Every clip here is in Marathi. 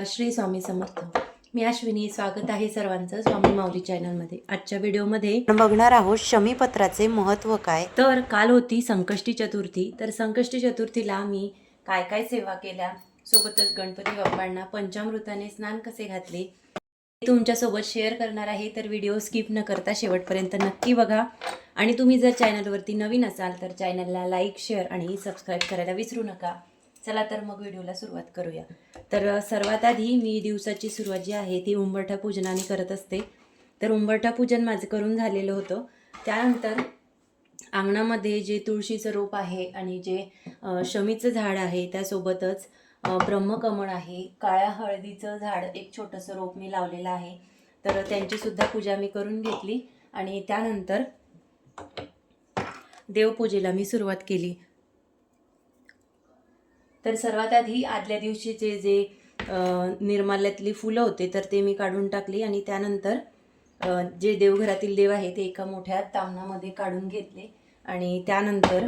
नमस्कार श्री स्वामी समर्थ. मी अश्विनी स्वागत आहे सर्वांचं स्वामी माऊली चॅनलमध्ये. आजच्या व्हिडिओमध्ये बघणार आहोत शमीपत्राचे महत्त्व काय? तर काल होती संकष्टी चतुर्थी. तर संकष्टी चतुर्थीला मी काय काय सेवा केल्या? सोबतच गणपती बाप्पांना पंचामृताने स्नान कसे घातले? हे तुमच्यासोबत शेअर करणार आहे तर व्हिडिओ स्किप न करता शेवटपर्यंत नक्की बघा. आणि तुम्ही जर चॅनलवरती नवीन असाल तर चॅनलला लाईक शेअर आणि सबस्क्राईब करायला विसरू नका. चला तर मग व्हिडिओला सुरुवात करूया. तर सर्वात आधी मी दिवसाची सुरुवात जी आहे ती उंबरठा पूजनाने करत असते. तर उंबरठा पूजन माझं करून झालेलं होतं. त्यानंतर अंगणामध्ये जे तुळशीचं रोप आहे आणि जे शमीचं झाड आहे त्यासोबतच ब्रह्मकमळ आहे काळ्या हळदीचं झाड एक छोटंसं रोप मी लावलेलं आहे. तर त्यांचीसुद्धा पूजा मी करून घेतली आणि त्यानंतर देवपूजेला मी सुरुवात केली. तर सर्वात आधी आदल्या दिवशीचे जे निर्माल्यातली फुलं होते तर ते मी काढून टाकली आणि त्यानंतर जे देवघरातील देव आहे ते एका मोठ्या तामणामध्ये काढून घेतले आणि त्यानंतर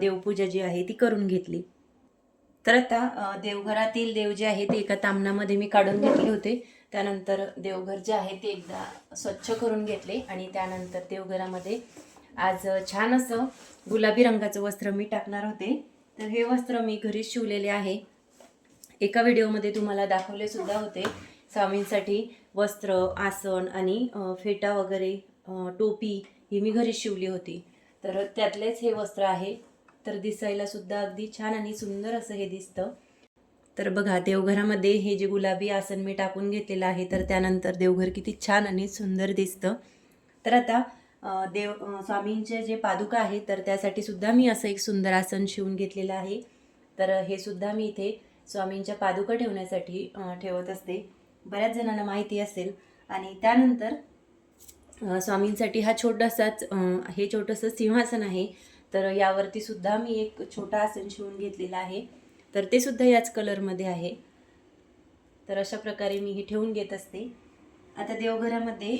देवपूजा जी आहे ती करून घेतली. तर आता देवघरातील देव जे आहे ते एका तामणामध्ये मी काढून घेतले होते. त्यानंतर देवघर जे आहे ते एकदा स्वच्छ करून घेतले आणि त्यानंतर देवघरामध्ये आज छान असं गुलाबी रंगाचं वस्त्र मी टाकणार होते. तर हे वस्त्र मी घरीच शिवलेले आहे. एका व्हिडिओमध्ये तुम्हाला दाखवले सुद्धा होते. स्वामींसाठी वस्त्र आसन आणि फेटा वगैरे टोपी ही मी घरीच शिवली होती. तर त्यातलेच हे वस्त्र आहे. तर दिसायला सुद्धा अगदी छान आणि सुंदर असं हे दिसतं. तर बघा देवघरामध्ये हे जे गुलाबी आसन मी टाकून घेतलेलं आहे तर त्यानंतर देवघर किती छान आणि सुंदर दिसतं. तर आता देव स्वामींचे जे पादुका आहेत तर त्यासाठी सुद्धा मी असं एक सुंदर आसन शिवून घेतलेलं आहे. तर हे सुद्धा मी इथे स्वामींच्या पादुका ठेवण्यासाठी ठेवत असते. बऱ्याच जणांना माहिती असेल. आणि त्यानंतर स्वामींसाठी हा छोटासाच हे छोटंसं सिंहासन आहे. तर यावरती सुद्धा मी एक छोटा आसन शिवून घेतलेलं आहे. तर ते सुद्धा याच कलरमध्ये आहे. तर अशा प्रकारे मी हे ठेवून घेत असते. आता देवघरामध्ये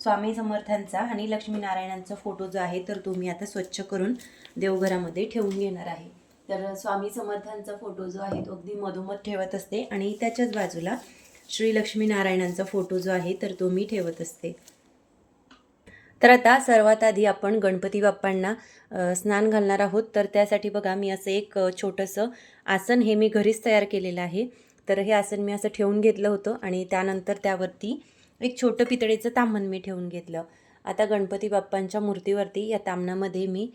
स्वामी समर्थांचा आणि लक्ष्मीनारायणांचा फोटो जो आहे तर तो मी आता स्वच्छ करून देवघरामध्ये ठेवून घेणार आहे. तर स्वामी समर्थांचा फोटो जो आहे तो अगदी मधोमध ठेवत असते आणि त्याच्याच बाजूला श्री लक्ष्मीनारायणांचा फोटो जो आहे तर तो मी ठेवत असते. तर आता सर्वात आधी आपण गणपती बाप्पांना स्नान घालणार आहोत. तर त्यासाठी बघा मी असं एक छोटंसं आसन हे मी घरीच तयार केलेलं आहे. तर हे आसन मी असं ठेवून घेतलं होतं आणि त्यानंतर त्यावरती एक छोटं पितळेचं तामण मी ठेवून घेतलं. आता गणपती बाप्पांच्या मूर्तीवरती या तामणामध्ये मी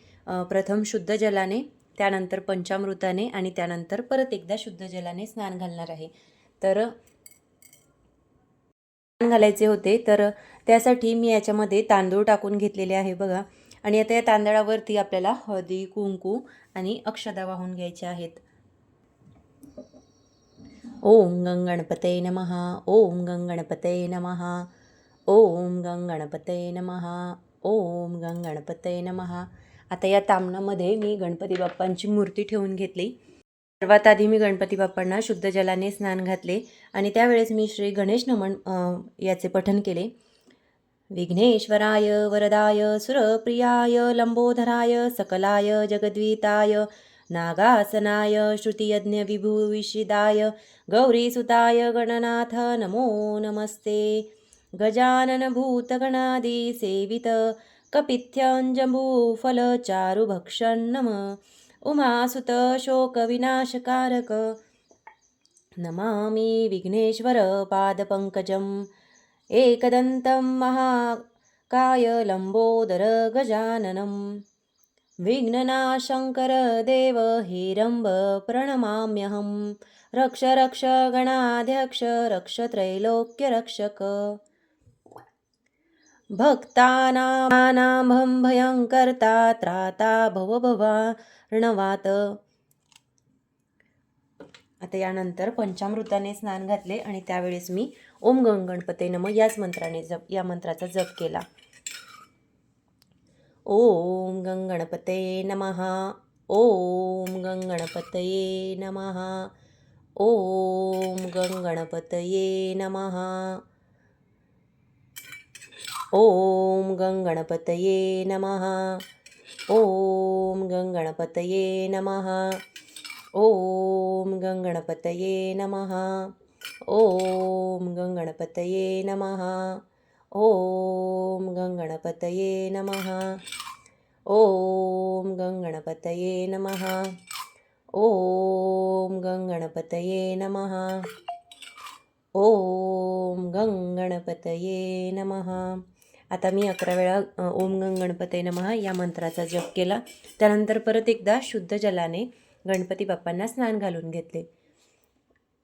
प्रथम शुद्ध जलाने त्यानंतर पंचामृताने आणि त्यानंतर परत एकदा शुद्ध जलाने स्नान घालणार आहे. तर स्नान घालायचे होते तर त्यासाठी मी याच्यामध्ये तांदूळ टाकून घेतलेले आहे बघा. आणि आता या तांदळावरती आपल्याला हळदी कुंकू आणि अक्षदा वाहून घ्यायच्या आहेत. ओम गंगणपते नमः ओम गंगणपते नमः ओम गंगणपते नमः ओम गंगणपते नमहा आता या तामणामध्ये मी गणपती बाप्पांची मूर्ती ठेवून घेतली. सर्वात आधी मी गणपती बाप्पांना शुद्ध जलाने स्नान घातले आणि त्यावेळेस मी श्री गणेश नमन याचे पठन केले. विघ्नेश्वराय वरदाय सुरप्रियाय लंबोधराय सकलाय जगद्वीताय नागासनाय श्रुतियज्ञ विभूविषिदाय गौरीसुताय गणनाथ नमो नमस्ते। गजानन भूतगणादि सेवित उमासुत शोकविनाशकारक। नमामि विघ्नेश्वर पादपङ्कजम्। एकदन्तं महाकाय विघ्ननाशङ्कर देव हिरम्ब प्रणमाम्यहं। रक्ष रक्ष गणाध्यक्ष रक्ष त्रैलोक्यरक्षक। भक्तानां भयङ्कर्ता त्राता भवभवार्णवात आता यानंतर पंचामृताने स्नान घातले आणि त्यावेळेस मी ओम गंग गणपते नम याच मंत्राने जप या मंत्राचा जप केला. ओम गंगणपते नमः। ओम गंगणपतये नमः। ओम गंगणपतये नमः। ओम गंगणपतये नमः। ओम गंगणपतये नमः। ओम गंगणपतये नमः। ओम गंगणपतये नमः। ओम गंगणपतये नमः। ओम गंगणपतये नमः। ओम गंगणपतये नमः। ओम गंगणपतये नमः। आता मी अकरा वेळा ओम गंगणपतये नमः या मंत्राचा जप केला. त्यानंतर परत एकदा शुद्ध जलाने गणपती बाप्पांना स्नान घालून घेतले.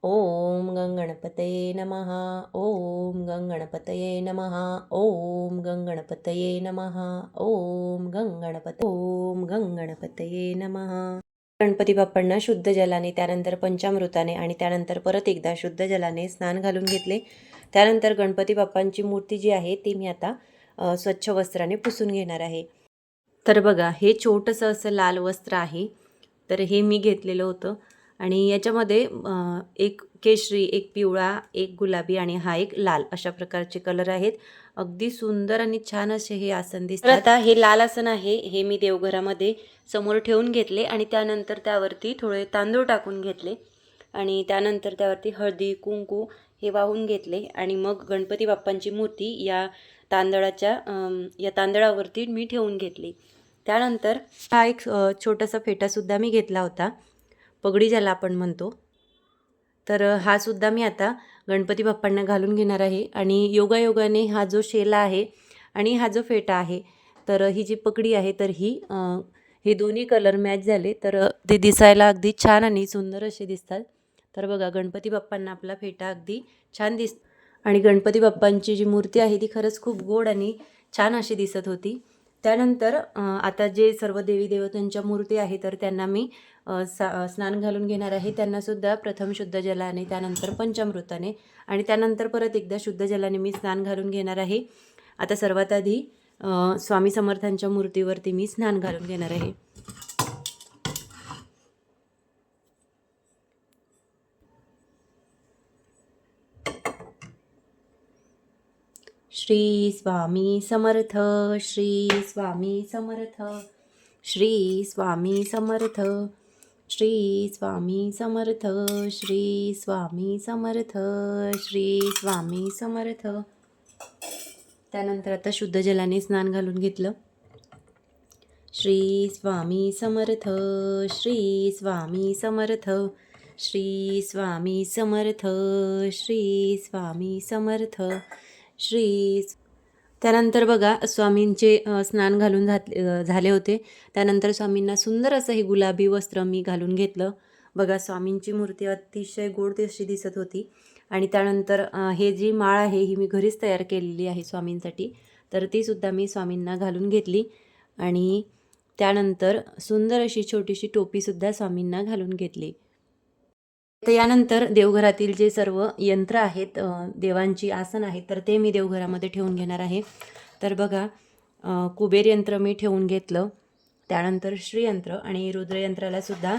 ओम गंगणपतये नमः। ओम गंगणपतये नमः। ओम गंगणपतये नमः। ओम गंगणपत ओम गंगणपतये नमः। गणपती बाप्पांना शुद्ध जलाने त्यानंतर पंचामृताने आणि त्यानंतर परत एकदा शुद्ध जलाने स्नान घालून घेतले. त्यानंतर गणपती बाप्पांची मूर्ती जी आहे ती मी आता स्वच्छ वस्त्राने पुसून घेणार आहे. तर बघा हे छोटंसं असं लाल वस्त्र आहे. तर हे मी घेतलेलं होतं. आणि याच्यामध्ये एक केशरी एक पिवळा एक गुलाबी आणि हा एक लाल अशा प्रकारचे कलर आहेत. अगदी सुंदर आणि छान असे हे आसन दिसतात. आता हे लाल आसन आहे हे मी देवघरामध्ये समोर ठेवून घेतले आणि त्यानंतर त्यावरती थोडे तांदूळ टाकून घेतले आणि त्यानंतर त्यावरती हळदी कुंकू हे वाहून घेतले आणि मग गणपती बाप्पांची मूर्ती या तांदळाच्या या तांदळावरती मी ठेवून घेतली. त्यानंतर हा एक छोटासा फेटासुद्धा मी घेतला होता. पगडी ज्याला आपण म्हणतो. तर हा सुद्धा मी आता गणपती बाप्पांना घालून घेणार आहे आणि योगायोगाने हा जो शेला आहे आणि हा जो फेटा आहे तर ही जी पगडी आहे तर ही हे दोन्ही कलर मॅच झाले. तर ते दिसायला अगदी छान आणि सुंदर असे दिसतात. तर बघा गणपती बाप्पांना आपला फेटा अगदी छान दिस आणि गणपती बाप्पांची जी मूर्ती आहे ती खरंच खूप गोड आणि छान अशी दिसत होती. त्यानंतर आता जे सर्व देवी देवतांच्या मूर्ती आहे तर त्यांना मी सा स्नान घालून घेणार आहे. त्यांनासुद्धा प्रथम शुद्ध जलाने त्यानंतर पंचामृताने आणि त्यानंतर परत एकदा शुद्ध जलाने मी स्नान घालून घेणार आहे. आता सर्वात आधी स्वामी समर्थांच्या मूर्तीवरती मी स्नान घालून घेणार आहे. श्री स्वामी समर्थ श्री स्वामी समर्थ श्री स्वामी समर्थ श्री स्वामी समर्थ श्री स्वामी समर्थ श्री स्वामी समर्थ. त्यानंतर आता शुद्ध जलाने स्नान घालून घेतलं. श्री स्वामी समर्थ श्री स्वामी समर्थ श्री स्वामी समर्थ श्री स्वामी समर्थ. श्रीज त्यानंतर बघा स्वामींचे स्नान घालून घातले झाले होते. त्यानंतर स्वामींना सुंदर असं हे गुलाबी वस्त्र मी घालून घेतलं. बघा स्वामींची मूर्ती अतिशय गोड अशी दिसत होती. आणि त्यानंतर हे जी माळ आहे ही मी घरीच तयार केलेली आहे स्वामींसाठी. तर ती सुद्धा मी स्वामींना घालून घेतली. आणि त्यानंतर सुंदर अशी छोटीशी टोपीसुद्धा स्वामींना घालून घेतली. तर यानंतर देवघरातील जे सर्व यंत्र आहेत देवांची आसन आहेत तर ते मी देवघरामध्ये ठेवून घेणार आहे. तर बघा कुबेर यंत्र मी ठेवून घेतलं त्यानंतर श्रीयंत्र आणि रुद्रयंत्राला सुद्धा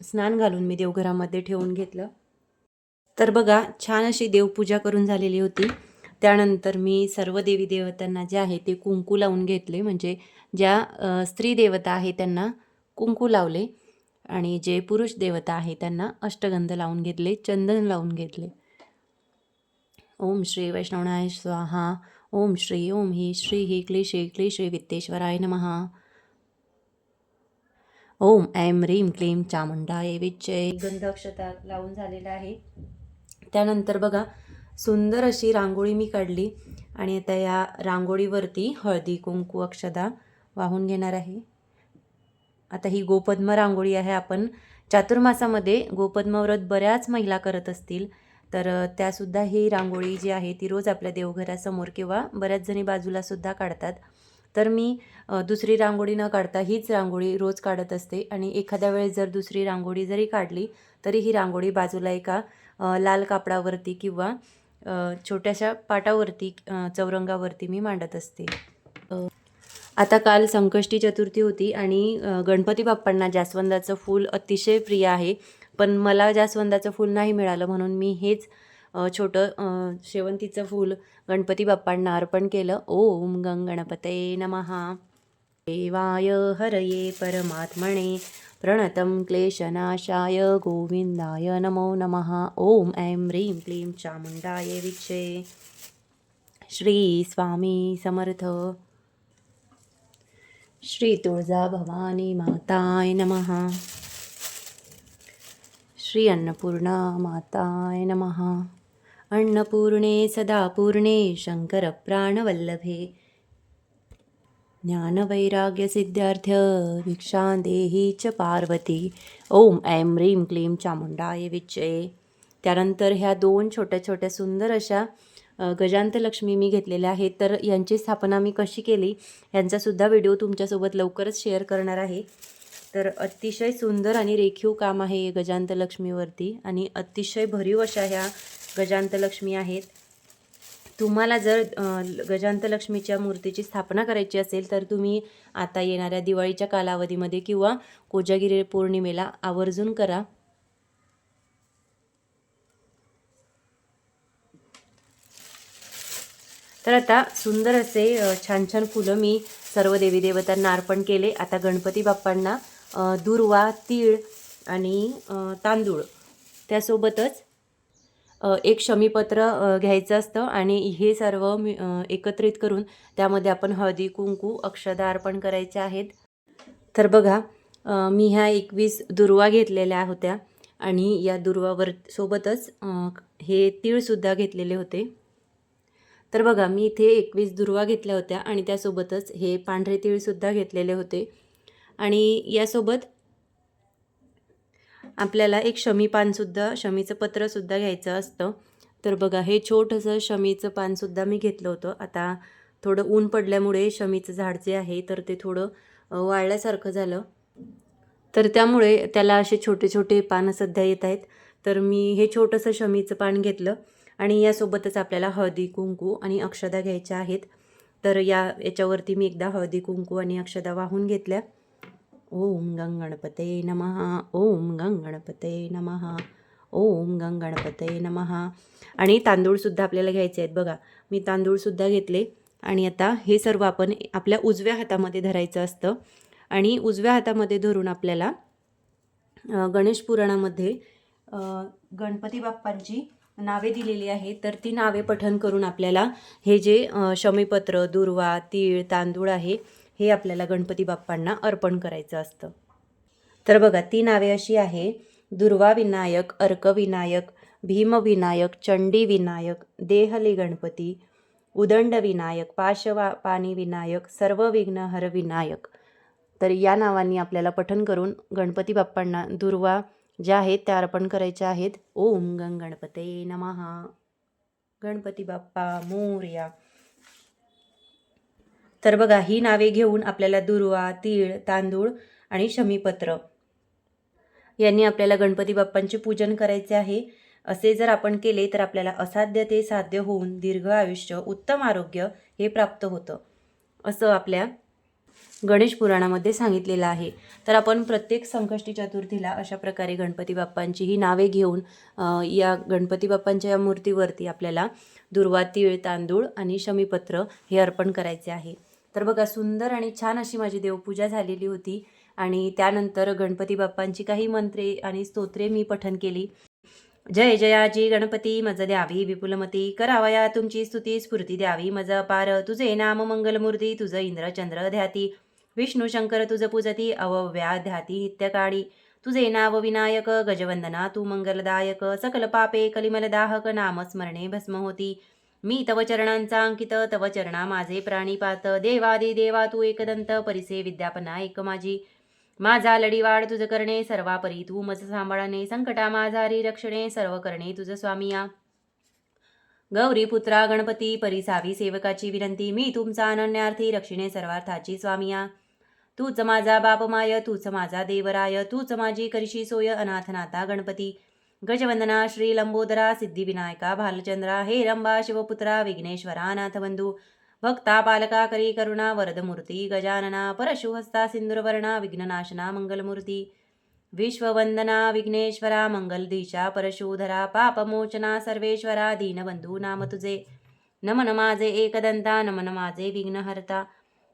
स्नान घालून मी देवघरामध्ये ठेवून घेतलं. तर बघा छान अशी देवपूजा करून झालेली होती. त्यानंतर मी सर्व देवी देवतांना जे आहे ते कुंकू लावून घेतले. म्हणजे ज्या स्त्री देवता आहे त्यांना कुंकू लावले. आणि जे पुरुष देवता आहे त्यांना अष्टगंध लावून घेतले चंदन लावून घेतले. ओम श्री वैष्णवनाय स्वाहा ओम श्री ओम ही श्री ही क्लेशे क्लेशे वित्तेश्वराय नमहा ओम ऐम रीम क्लीम चामुंडाय विच्चय गंध अक्षता लावून झालेला आहे. त्यानंतर बघा सुंदर अशी रांगोळी मी काढली आणि आता या रांगोळीवरती हळदी कुंकू अक्षदा वाहून घेणार आहे. आता ही गोपद्म रांगोळी आहे आपण चातुर्मासामध्ये गोपद्म व्रत बऱ्याच महिला करत असतील. तर त्यासुद्धा ही रांगोळी जी आहे ती रोज आपल्या देवघरासमोर किंवा बऱ्याच जणी बाजूलासुद्धा काढतात. तर मी दुसरी रांगोळी न काढता हीच रांगोळी रोज काढत असते. आणि एखाद्या वेळेस जर दुसरी रांगोळी जरी काढली तरी ही रांगोळी बाजूला एका लाल कापडावरती किंवा छोट्याशा पाटावरती चौरंगावरती मी मांडत असते. आता काल संकष्टी चतुर्थी होती आणि गणपती बाप्पांना जास्वंदाचं फूल अतिशय प्रिय आहे. पण मला जास्वंदाचं फूल नाही मिळालं म्हणून मी हेच छोटं शेवंतीचं फूल गणपती बाप्पांना अर्पण केलं. ओम गंगणपतये नमः. देवाय हरये परमात्मने प्रणतं क्लेशनाशाय गोविंदाय नमो नमः. ओम ऐं ह्रीं क्लीं चामुण्डाय विक्षे. श्री स्वामी समर्थ. श्री तुळजा भवानी माताय नमः. श्री अन्नपूर्णा माताय नमः. अन्नपूर्णे सदा पूर्णे शङ्करप्राणवल्लभे ज्ञानवैराग्यसिद्धार्थ भिक्षां देही च पार्वती. ओम ऐं ह्रीं क्लीं चामुंडाय विच्चे. त्यानंतर ह्या दोन छोट्या छोट्या सुंदर अशा गजांतलक्ष्मी मी घेतलेल्या आहेत तर यांची स्थापना मी कशी केली यांचासुद्धा व्हिडिओ तुमच्यासोबत लवकरच शेअर करणार आहे. तर अतिशय सुंदर आणि रेखीव काम आहे गजांतलक्ष्मीवरती आणि अतिशय भरीव अशा ह्या गजांतलक्ष्मी आहेत. तुम्हाला जर गजांतलक्ष्मीच्या मूर्तीची स्थापना करायची असेल तर तुम्ही आता येणाऱ्या दिवाळीच्या कालावधीमध्ये किंवा कोजागिरी पौर्णिमेला आवर्जून करा. तर आता सुंदर असे छान छान फुलं मी सर्व देवी देवतांना अर्पण केले. आता गणपती बाप्पांना दुर्वा तीळ आणि तांदूळ त्यासोबतच एक शमीपत्र घ्यायचं असतं आणि हे सर्व मी एकत्रित करून त्यामध्ये आपण हळदी कुंकू अक्षदा अर्पण करायचे आहेत. तर बघा मी ह्या एकवीस दुर्वा घेतलेल्या होत्या आणि या दुर्वावर सोबतच हे तीळसुद्धा घेतलेले होते. तर बघा मी इथे एकवीस दुर्वा घेतल्या होत्या आणि त्यासोबतच हे पांढरे तिळसुद्धा घेतलेले होते. आणि यासोबत आपल्याला एक शमी पानसुद्धा शमीचं पत्रसुद्धा घ्यायचं असतं. तर बघा हे छोटंसं शमीचं पानसुद्धा मी घेतलं होतं. आता थोडं ऊन पडल्यामुळे शमीचं झाड जे आहे तर ते थोडं वाळल्यासारखं झालं. तर त्यामुळे त्याला असे छोटे छोटे पानं सध्या येत आहेत. तर मी हे छोटंसं शमीचं पान घेतलं. आणि यासोबतच आपल्याला हळदी कुंकू आणि अक्षदा घ्यायच्या आहेत. तर या याच्यावरती मी एकदा हळदी कुंकू आणि अक्षदा वाहून घेतल्या. ओम गंगणपते नमहा ओम गंगणपते नमहा ओम गंगणपते नमहा आणि तांदूळसुद्धा आपल्याला घ्यायचे आहेत बघा. मी तांदूळसुद्धा घेतले. आणि आता हे सर्व आपण आपल्या उजव्या हातामध्ये धरायचं असतं. आणि उजव्या हातामध्ये धरून आपल्याला गणेश पुराणामध्ये गणपती बाप्पांची नावे दिलेली आहेत तर ती नावे पठन करून आपल्याला हे जे शमीपत्र दुर्वा तीळ तांदूळ आहे हे आपल्याला गणपती बाप्पांना अर्पण करायचं असतं. तर बघा ती नावे अशी आहे दुर्वा विनायक अर्क विनायक चंडी विनायक देहली गणपती उदंड विनायक पाशवा पाणी विनायक सर्व विघ्नहर विनायक. तर या नावांनी आपल्याला पठन करून गणपती बाप्पांना दुर्वा ज्या आहेत त्या अर्पण करायच्या आहेत. ओम गंगणपते नमहा गणपती बाप्पा मोर्या. तर बघा ही नावे घेऊन आपल्याला दुर्वा तीळ तांदूळ आणि शमीपत्र यांनी आपल्याला गणपती बाप्पांचे पूजन करायचे आहे. असे जर आपण केले तर आपल्याला असाध्य ते साध्य होऊन दीर्घ आयुष्य उत्तम आरोग्य हे प्राप्त होतं. असं आपल्या गणेश पुराणामध्ये सांगितलेलं आहे. तर आपण प्रत्येक संकष्टी चतुर्थीला अशा प्रकारे गणपती बाप्पांची ही नावे घेऊन या गणपती बाप्पांच्या या मूर्तीवरती आपल्याला दुर्वा तीळ तांदूळ आणि शमीपत्र हे अर्पण करायचे आहे. तर बघा सुंदर आणि छान अशी माझी देवपूजा झालेली होती आणि त्यानंतर गणपती बाप्पांची काही मंत्रे आणि स्तोत्रे मी पठन केली. जय जयाजी गणपती मज द्यावी विपुलमती करावया तुमची स्तुती स्फूर्ती द्यावी मज पार तुझे नाम मंगलमूर्ती तुझं इंद्रचंद्र ध्याती विष्णू शंकर तुझ पूजती अवव्या ध्याती हित्यकाळी तुझे नाव विनायक गजवंदना तू मंगलदायक. सकल पापे कलिमलदाहक नामस्मरणे भस्म होती. मी तव चरणांचा अंकित तव चरणा माझे प्राणीपात देवादि देवा तू एकदंत परिसे विद्यापना एक माझी. माझा लढीवाड तुझ करणे सर्वापरी तू मज सांभाळणे. संकटा माझारी रक्षणे सर्व करणे तुझ स्वामिया. गौरी पुत्रा गणपती परिसावी सेवकाची विनंती. मी तुमचा अनन्यार्थी रक्षिणे सर्वार्थाची स्वामिया. तूच माझा बाप माय तूच माझा देवराय तूच माझी करशी सोय अनाथनाथा गणपती. गजवंदना श्री लंबोदरा सिद्धिविनायका भालचंद्रा हे रंबा शिवपुत्रा विघ्नेश्वरा नाथबंधू. भक्ता पालका करी करुणा वरदमूर्ती गजानना परशुहस्ता सिंदूरवर्णा विघ्ननाशना मंगलमूर्ती. विश्ववंदना विघ्नेश्वरा मंगलदीशा परशुधरा पापमोचना सर्वेश्वरा दीनबंधू नाम तुझे. नमन माझे एकदंता नमन माझे विघ्नहर्ता.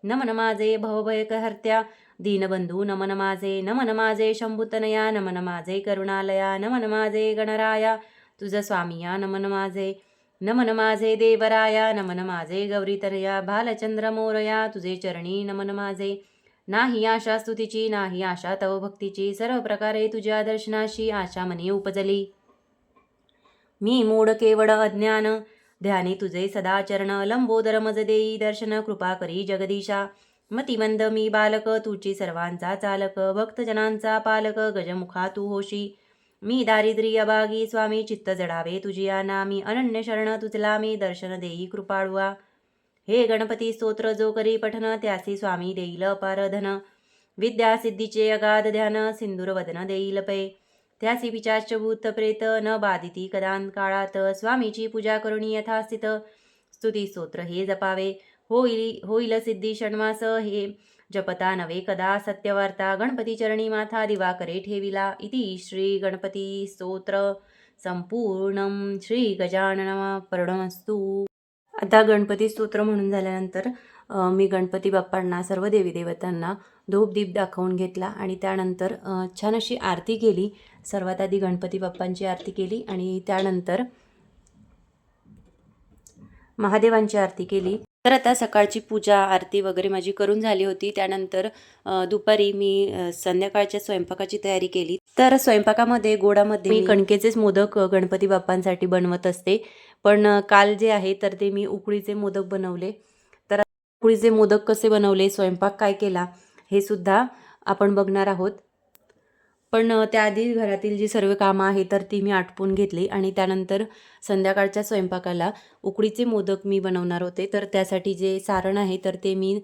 नमन माझे भवभयकहर्त्या। दीनबंधू नमन माझे नमन माझे शंभुतनया नमन माझे करुणालया नमन माझे गणराया। तुझ स्वामिया नमन माझे नमन माझे देवराया नमन माझे गौरीतनया भालचंद्र मोरया तुझे चरणी नमन माझे नाही आशा स्तुतीची नाही आशा तव भक्तीची सर्व प्रकारे तुझ्या दर्शनाशी आशा मनी उपजली। मी मूढ केवळ अज्ञान ध्यानी तुझे सदाचरण लंबोदर मज देई दर्शन कृपा करी जगदीशा. मतिवंद मी बालक तुची सर्वांचा चालक भक्तजनांचा पालक गजमुखा तू होशी. मी दारिद्र्य अभागी स्वामी चित्त जडावे तुझी आना. मी अनन्य शरण तुझला मी दर्शन देई कृपाळुआ. हे गणपती स्तोत्र जो करी पठन त्यासी स्वामी देईल अपार धन अगाध ध्यान सिंदूर वदन देईल पै. त्यासी पिचाच भूत प्रेत न बाधिती कदान काळात स्वामीची पूजा करुणी यथास्थित. स्तुती स्तोत्र हे जपावे. होईल होईल सिद्धी षण्मास हे. जपता नवे कदा सत्यवार्ता. गणपती चरणी माथा दिवाकरे ठेविला इति श्री गणपती स्तोत्र. संपूर्ण श्री गजानन पर्णमस्तू आता गणपती स्तोत्र म्हणून झाल्यानंतर मी गणपती बाप्पांना सर्व देवी देवतांना धूप दीप दाखवून घेतला आणि त्यानंतर छान अशी आरती केली. सर्वात आधी गणपती बाप्पांची आरती केली आणि त्यानंतर महादेवांची आरती केली. तर आता सकाळची पूजा आरती वगैरे माझी करून झाली होती. त्यानंतर दुपारी मी संध्याकाळच्या स्वयंपाकाची तयारी केली. तर स्वयंपाकामध्ये गोडामध्ये मी कणकेचेच मोदक गणपती बाप्पांसाठी बनवत असते. पण काल जे आहे तर ते मी उकळीचे मोदक बनवले. तर उकळीचे मोदक कसे बनवले स्वयंपाक काय केला हे सुद्धा आपण बघणार आहोत. पण त्याआधी घरातील जी सर्व कामं आहेत तर ती मी आटपून घेतली आणि त्यानंतर संध्याकाळच्या स्वयंपाकाला उकडीचे मोदक मी बनवणार होते. तर त्यासाठी जे सारण आहे तर ते मी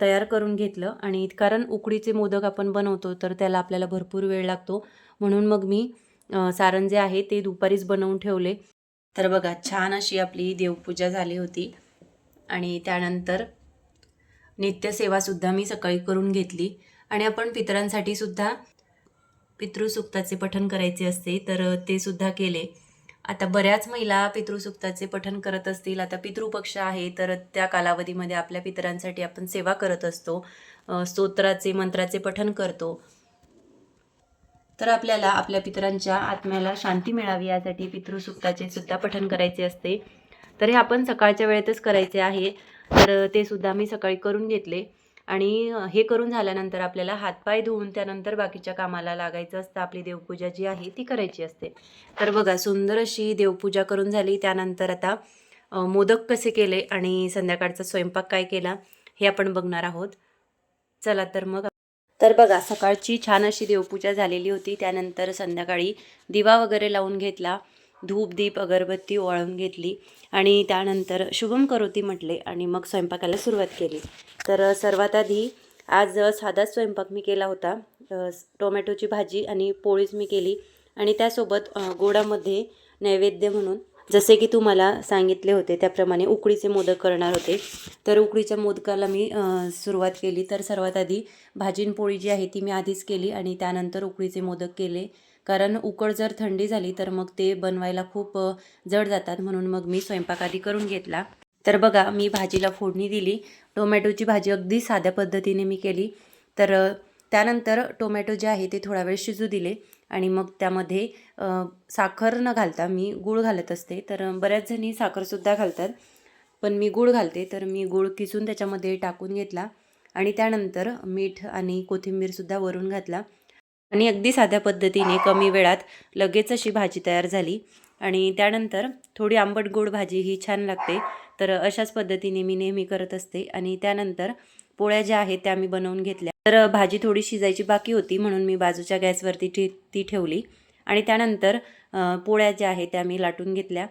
तयार करून घेतलं आणि कारण उकडीचे मोदक आपण बनवतो तर त्याला आपल्याला भरपूर वेळ लागतो. म्हणून मग मी सारण जे आहे ते दुपारीच बनवून ठेवले. तर बघा छान अशी आपली देवपूजा झाली होती. आणि त्यानंतर नित्यसेवासुद्धा मी सकाळी करून घेतली. आणि आपण पितरांसाठी सुद्धा पितृसुक्ताचे पठण करायचे असते तर ते सुद्धा केले. आता बऱ्याच महिला पितृसुक्ताचे पठण करत असतील आता पितृपक्ष आहे तर त्या कालावधीमध्ये आपल्या पितरांसाठी आपण सेवा करत असतो स्तोत्राचे मंत्राचे पठण करतो. तर आपल्याला आपल्या पितरांच्या आत्म्याला शांती मिळावी यासाठी पितृसुक्ताचे सुद्धा पठण करायचे असते. तर हे आपण सकाळच्या वेळेतच करायचे आहे. तर ते सुद्धा मी सकाळी करून घेतले. आणि हे करून झाल्यानंतर आपल्याला हातपाय धुवून त्यानंतर बाकीच्या कामाला लागायचं असतं. आपली देवपूजा जी आहे ती करायची असते. तर बघा सुंदर अशी देवपूजा करून झाली. त्यानंतर आता मोदक कसे केले आणि संध्याकाळचा स्वयंपाक काय केला हे आपण बघणार आहोत. चला तर मग. तर बघा सकाळची छान अशी देवपूजा झालेली होती. त्यानंतर संध्याकाळी दिवा वगैरे लावून घेतला. धूप दीप अगरबत्ती ओवाळून घेतली आणि त्यानंतर शुभम करोती म्हटले आणि मग स्वयंपाकाला सुरुवात केली. तर सर्वात आधी आज साधाच स्वयंपाक मी केला होता. टोमॅटोची भाजी आणि पोळीच मी केली आणि त्यासोबत गोडामध्ये नैवेद्य म्हणून जसे की तुम्हाला सांगितले होते त्याप्रमाणे उकडीचे मोदक करणार होते. तर उकडीच्या मोदकाला मी सुरुवात केली. तर सर्वात आधी भाजीन पोळी जी आहे ती मी आधीच केली आणि त्यानंतर उकडीचे मोदक केले. कारण उकड जर थंडी झाली तर मग ते बनवायला खूप जड जातात म्हणून मग मी स्वयंपाक आधी करून घेतला. तर बघा मी भाजीला फोडणी दिली. टोमॅटोची भाजी अगदी साध्या पद्धतीने मी केली. तर त्यानंतर टोमॅटो जे आहे ते थोडा वेळ शिजू दिले आणि मग त्यामध्ये साखर न घालता मी गूळ घालत असते. तर बऱ्याच जणी साखरसुद्धा घालतात पण मी गूळ घालते. तर मी गूळ किसून त्याच्यामध्ये टाकून घेतला आणि त्यानंतर मीठ आणि कोथिंबीरसुद्धा वरून घातला. आणि अगदी साध्या पद्धतीने कमी वेळात लगेच अशी भाजी तयार झाली. आणि त्यानंतर थोडी आंबट गोड भाजी ही छान लागते. तर अशाच पद्धतीने मी नेहमी करत असते. आणि त्यानंतर पोळ्या ज्या आहेत त्या मी बनवून घेतल्या. तर भाजी थोडी शिजायची बाकी होती म्हणून मी बाजूच्या गॅसवरती ती ठेवली. आणि त्यानंतर पोळ्या ज्या आहेत त्या मी लाटून घेतल्या.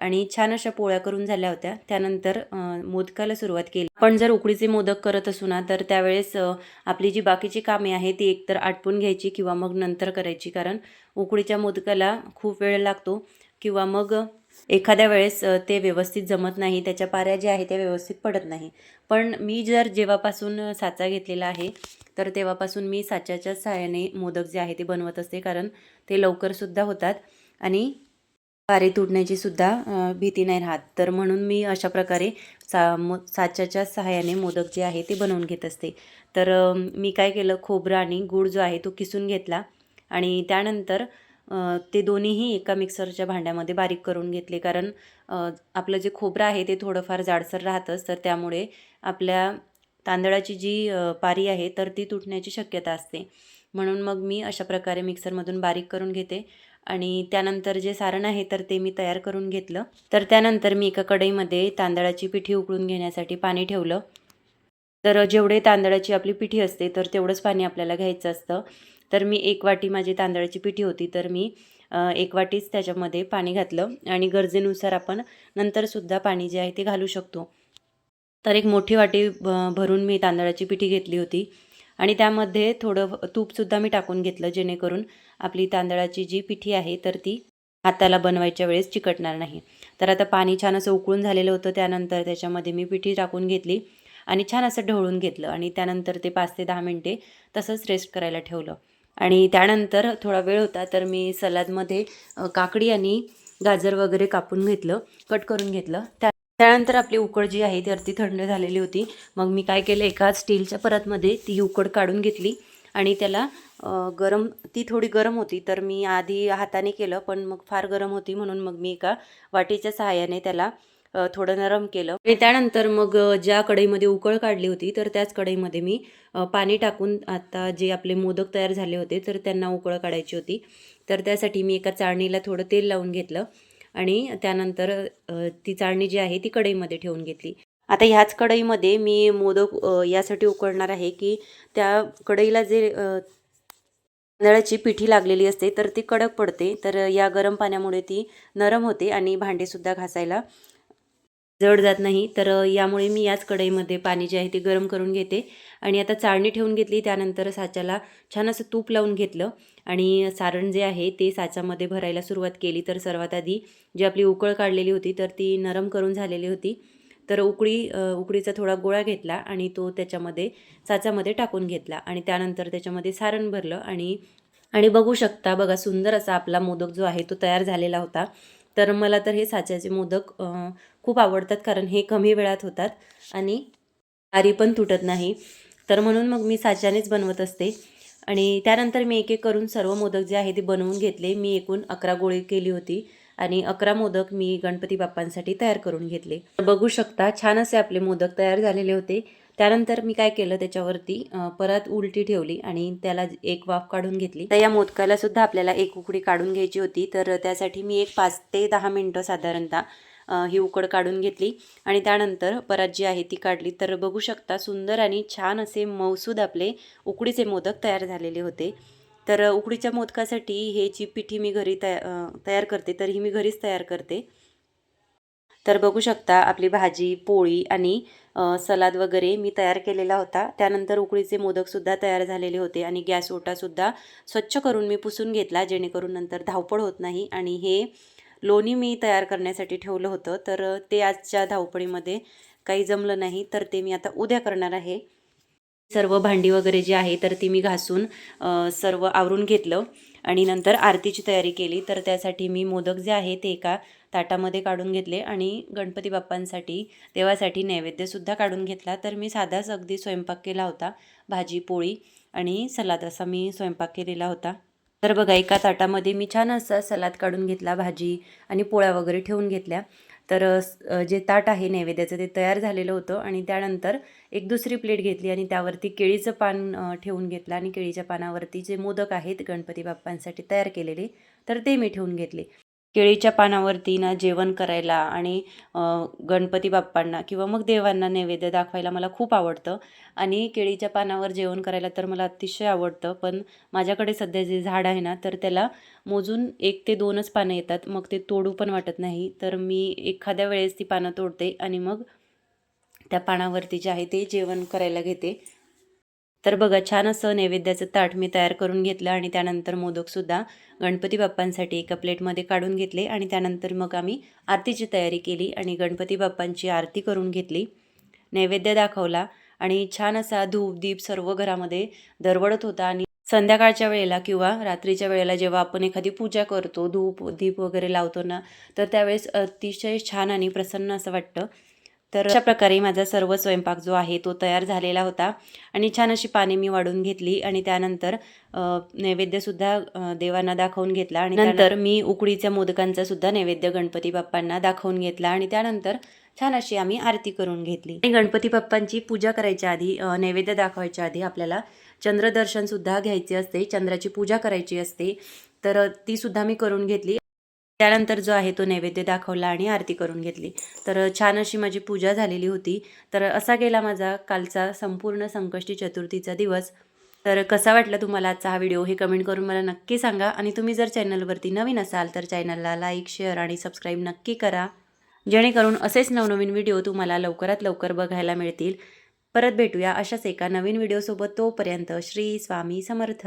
आणि छान अशा पोळ्या करून झाल्या होत्या. त्यानंतर मोदकाला सुरुवात केली. पण जर उकडीचे मोदक करत असू ना तर त्यावेळेस आपली जी बाकीची कामे आहे ती एकतर आटपून घ्यायची किंवा मग नंतर करायची. कारण उकडीच्या मोदकाला खूप वेळ लागतो किंवा मग एखाद्या वेळेस ते व्यवस्थित जमत नाही त्याच्या पाऱ्या ज्या आहेत त्या व्यवस्थित पडत नाही. पण मी जर जेव्हापासून साचा घेतलेला आहे तर तेव्हापासून मी साच्याच्या सहाय्याने मोदक जे आहे ते बनवत असते. कारण ते लवकरसुद्धा होतात आणि पारे तुटण्याची सुद्धा भीती नाही राहत. तर म्हणून मी अशा प्रकारे सा मो साच्याच्या सहाय्याने मोदक जे आहे ते बनवून घेत असते. तर मी काय केलं खोबरं आणि गूळ जो आहे तो किसून घेतला आणि त्यानंतर ते दोन्हीही एका मिक्सरच्या भांड्यामध्ये बारीक करून घेतले. कारण आपलं जे खोबरं आहे ते थोडंफार जाडसर राहतंच तर त्यामुळे आपल्या तांदळाची जी पारी आहे तर ती तुटण्याची शक्यता असते. म्हणून मग मी अशा प्रकारे मिक्सरमधून बारीक करून घेते. आणि त्यानंतर जे सारण आहे तर ते मी तयार करून घेतलं. तर त्यानंतर मी एका कढईमध्ये तांदळाची पिठी उकळून घेण्यासाठी पाणी ठेवलं. तर जेवढे तांदळाची आपली पिठी असते तर तेवढंच पाणी आपल्याला घ्यायचं असतं. तर मी एक वाटी माझी तांदळाची पिठी होती तर मी एक वाटीच त्याच्यामध्ये पाणी घातलं. आणि गरजेनुसार आपण नंतरसुद्धा पाणी जे आहे ते घालू शकतो. तर एक मोठी वाटी भ- भरून मी तांदळाची पिठी घेतली होती. आणि त्यामध्ये थोडं तूपसुद्धा मी टाकून घेतलं जेणेकरून आपली तांदळाची जी पिठी आहे तर ती हाताला बनवायच्या वेळेस चिकटणार नाही. तर आता पाणी छान असं उकळून झालेलं होतं त्यानंतर त्याच्यामध्ये मी पिठी टाकून घेतली आणि छान असं ढवळून घेतलं आणि त्यानंतर ते पाच ते दहा मिनटे तसंच रेस्ट करायला ठेवलं. आणि त्यानंतर थोडा वेळ होता तर मी सलादमध्ये काकडी आणि गाजर वगैरे कापून घेतलं कट करून घेतलं. त्या त्यानंतर आपली उकड जी आहे ती ती थंड झालेली होती. मग मी काय केलं एका स्टीलच्या परतमध्ये ती उकड काढून घेतली आणि त्याला गरम ती थोडी गरम होती तर मी आधी हाताने केलं पण मग फार गरम होती म्हणून मग मी एका वाटीच्या सहाय्याने त्याला थोडं नरम केलं. आणि त्यानंतर मग ज्या कढईमध्ये उकळ काढली होती तर त्याच कढईमध्ये मी पाणी टाकून आता जे आपले मोदक तयार झाले होते तर त्यांना उकळ काढायची होती. तर त्यासाठी मी एका चाळणीला थोडं तेल लावून घेतलं. आणि त्यानंतर ती चाळणी जी आहे ती कढईमध्ये ठेवून घेतली. आता ह्याच कढईमध्ये मी मोदक यासाठी उकळणार आहे की त्या कढईला जे नळाची तांदळाची पिठी लागलेली असते तर ती कडक पडते. तर या गरम पाण्यामुळे ती नरम होते आणि भांडेसुद्धा घासायला जड जात नाही. तर यामुळे मी याच कढईमध्ये पाणी जे आहे ते गरम करून घेते. आणि आता चाळणी ठेवून घेतली त्यानंतर साच्याला छान असं तूप लावून घेतलं. आणि सारण जे आहे ते साच्यामध्ये भरायला सुरुवात केली. तर सर्वात आधी जी आपली उकळ काढलेली होती तर ती नरम करून झालेली होती. तर उकळी उकळीचा थोडा गोळा घेतला आणि तो त्याच्यामध्ये साच्यामध्ये टाकून घेतला. आणि त्यानंतर त्याच्यामध्ये सारण भरलं आणि आणि बघू शकता बघा सुंदर असा आपला मोदक जो आहे तो तयार झालेला होता. तर मला तर हे साच्याचे मोदक खूप आवडतात कारण हे कमी वेळात होतात आणि आरी पण तुटत नाही. तर म्हणून मग मी साच्यानेच बनवत असते. आणि त्यानंतर मी एक एक करून सर्व मोदक जे आहे ते बनवून घेतले. मी एकूण अकरा गोळी केली होती आणि अकरा मोदक मी गणपती बाप्पांसाठी तयार करून घेतले. बघू शकता छान असे आपले मोदक तयार झालेले होते. त्यानंतर मी काय केलं त्याच्यावरती परत उलटी ठेवली आणि त्याला एक वाफ काढून घेतली. तर या मोदकाला सुद्धा आपल्याला एक उकडी काढून घ्यायची होती. तर त्यासाठी मी एक पाच ते दहा मिनटं साधारणतः ही उकड काढून घेतली आणि त्यानंतर परत जी आहे ती काढली. तर बघू शकता सुंदर आणि छान असे मौसूद आपले उकडीचे मोदक तयार झालेले होते. तर उकडीच्या मोदकासाठी हे जी पिठी मी घरी तया तयार करते तर ही मी घरीच तयार करते. तर बघू शकता आपली भाजी पोळी आणि सलाद वगैरे मी तयार केलेला होता. त्यानंतर उकडीचे मोदकसुद्धा तयार झालेले होते आणि गॅस ओटासुद्धा स्वच्छ करून मी पुसून घेतला जेणेकरून नंतर धावपळ होत नाही आणि हे लोणी मी तयार करण्यासाठी ठेवलं होतं. तर ते आजच्या धावपळीमध्ये काही जमलं नाही. तर ते मी आता उद्या करणार आहे. सर्व भांडी वगैरे जी आहे तर ती मी घासून सर्व आवरून घेतलं आणि नंतर आरतीची तयारी केली. तर त्यासाठी मी मोदक जे आहे ते एका ताटामध्ये काढून घेतले आणि गणपती बाप्पांसाठी देवासाठी नैवेद्यसुद्धा काढून घेतला. तर मी साधाच अगदी स्वयंपाक केला होता. भाजी पोळी आणि सलाद असा मी स्वयंपाक केलेला होता. तर बघा एका ताटामध्ये मी छान असा सलाद काढून घेतला भाजी आणि पोळ्या वगैरे ठेवून घेतल्या. तर जे ताट आहे नैवेद्याचं ते तयार झालेलं होतं आणि त्यानंतर एक दुसरी प्लेट घेतली आणि त्यावरती केळीचं पान ठेवून घेतलं आणि केळीच्या पानावरती जे मोदक आहेत गणपती बाप्पांसाठी तयार केलेले तर ते मी ठेवून घेतले. केळीच्या पानावरती ना जेवण करायला आणि गणपती बाप्पांना किंवा मग देवांना नैवेद्य दाखवायला मला खूप आवडतं. आणि केळीच्या पानावर जेवण करायला तर मला अतिशय आवडतं पण माझ्याकडे सध्या जे झाड आहे ना तर त्याला मोजून एक ते दोनच पानं येतात. मग ते तोडू पण वाटत नाही. तर मी एखाद्या वेळेस ती पानं तोडते आणि मग त्या पानावरती जे आहे ते जेवण करायला घेते. तर बघा छान असं नैवेद्याचं ताट मी तयार करून घेतलं आणि त्यानंतर मोदकसुद्धा गणपती बाप्पांसाठी एका प्लेटमध्ये काढून घेतले आणि त्यानंतर मग आम्ही आरतीची तयारी केली आणि गणपती बाप्पांची आरती करून घेतली. नैवेद्य दाखवला आणि छान असा धूप दीप सर्व घरामध्ये दरवडत होता आणि संध्याकाळच्या वेळेला किंवा रात्रीच्या वेळेला जेव्हा आपण एखादी पूजा करतो धूप दीप वगैरे लावतो ना तर त्यावेळेस अतिशय छान आणि प्रसन्न असं वाटतं. तर अशा प्रकारे माझा सर्व स्वयंपाक जो आहे तो तयार झालेला होता. आणि छान अशी पाने मी वाढून घेतली आणि त्यानंतर नैवेद्यसुद्धा देवांना दाखवून घेतला आणि नंतर? मी उकडीच्या मोदकांचा सुद्धा नैवेद्य गणपती बाप्पांना दाखवून घेतला आणि त्यानंतर छान अशी आम्ही आरती करून घेतली. आणि गणपती बाप्पांची पूजा करायच्या आधी नैवेद्य दाखवायच्या आधी आपल्याला चंद्रदर्शनसुद्धा घ्यायचे असते चंद्राची पूजा करायची असते. तर ती सुद्धा मी करून घेतली. त्यानंतर जो आहे तो नैवेद्य दाखवला आणि आरती करून घेतली. तर छान अशी माझी पूजा झालेली होती. तर असा गेला माझा कालचा संपूर्ण संकष्टी चतुर्थीचा दिवस. तर कसा वाटला तुम्हाला आजचा हा व्हिडिओ हे कमेंट करून मला नक्की सांगा. आणि तुम्ही जर चॅनलवरती नवीन असाल तर चॅनलला लाईक शेअर आणि सबस्क्राईब नक्की करा. जेणेकरून असेच नवनवीन व्हिडिओ तुम्हाला लवकरात लवकर बघायला मिळतील. परत भेटूया अशाच एका नवीन व्हिडिओसोबत. तोपर्यंत श्री स्वामी समर्थ.